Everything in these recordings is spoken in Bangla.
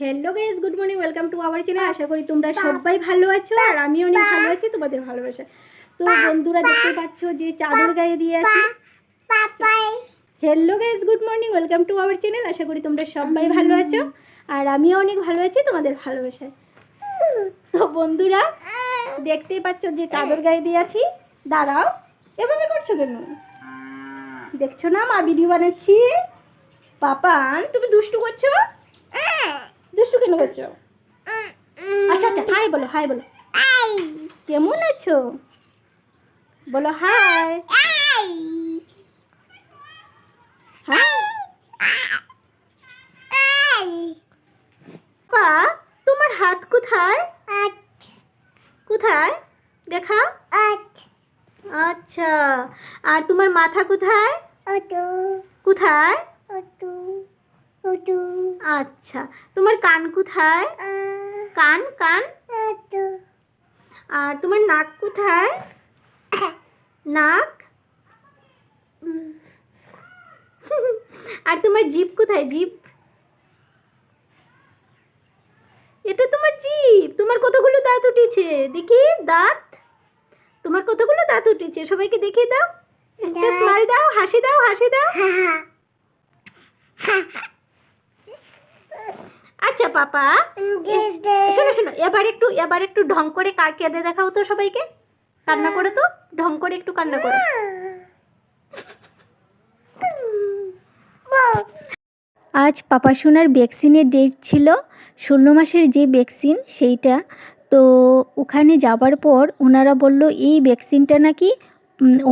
Hello guys good morning welcome to our channel আশা করি তোমরা সবাই ভালো আছো আর আমি অনেক ভালো আছি তোমাদের ভালোবাসা তো বন্ধুরা দেখতে পাচ্ছ যে চাদর গায়ে দিয়ে আছি। Hello guys good morning welcome to our channel আশা করি তোমরা সবাই ভালো আছো আর আমিও অনেক ভালো আছি তোমাদের ভালোবাসায়। তো বন্ধুরা দেখতেই পাচ্ছ যে চাদর গায়ে দিয়ে আছি। দাঁড়াও এভাবে করছ কেন? দেখছ না মা ভিডিও বানাচ্ছি। পাপান তুমি দুষ্টু করছ? দুষ্টু কেন করছ? আচ্ছা আচ্ছা হাই বলো হাই বলো। কেমন আছো? বলো হাই। হাই পা তোমার হাত কোথায়? কোথায়? দেখা আচ্ছা আর তোমার মাথা কোথায়? কোথায়? আচ্ছা তোমার কান কোথায়? কান কান? আর তোমার নাক কোথায়? নাক? আর তোমার জিপ কোথায়? জিপ এটা তোমার জিপ তোমার কতগুলো দাঁত উঠেছে? দেখি দাঁত? তোমার কতগুলো দাঁত উঠেছে? সবাইকে দেখিয়ে দাও। একটা স্মাইল দাও হাসি দাও হাসি দাও আচ্ছা পাপা? শোনো শোনো এবার একটু এবার একটু ঢং করে কা কেঁদে দেখাও তো সবাইকে। কান্না করে তো ঢং করে একটু কান্না করো। আজ পাপা সোনার ভ্যাকসিনের ডেট ছিল ষোলো মাসের যে ভ্যাকসিন সেইটা। তো ওখানে যাবার পর ওনারা বলল এই ভ্যাকসিনটা নাকি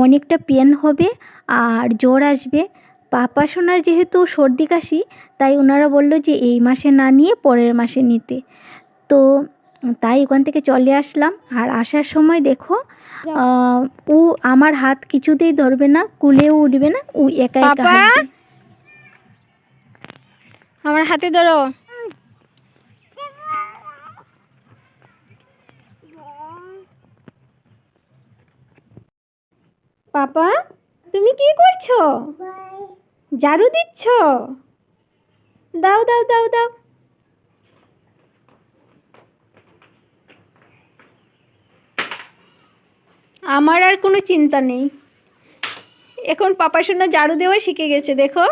অনেকটা পেন হবে আর জ্বর আসবে। পাপা সোনার যেহেতু সর্দি কাশি তাই ওনারা বলল যে এই মাসে না নিয়ে পরের মাসে নিতে। তো তাই ওখান থেকে চলে আসলাম। আর আসার সময় দেখো আহ, ও আমার হাত কিছুতেই ধরবে না কুলেও উঠবে না ও একা একা আমার হাতে ধরো। পাপা তুমি কি করছ? ঝাড়ু দিচ্ছ? দাও দাও দাও দাও। আমার আর কোনো চিন্তা নেই। এখন পাপা সোনা ঝাড়ু দেওয়া শিখে গেছে, দেখো।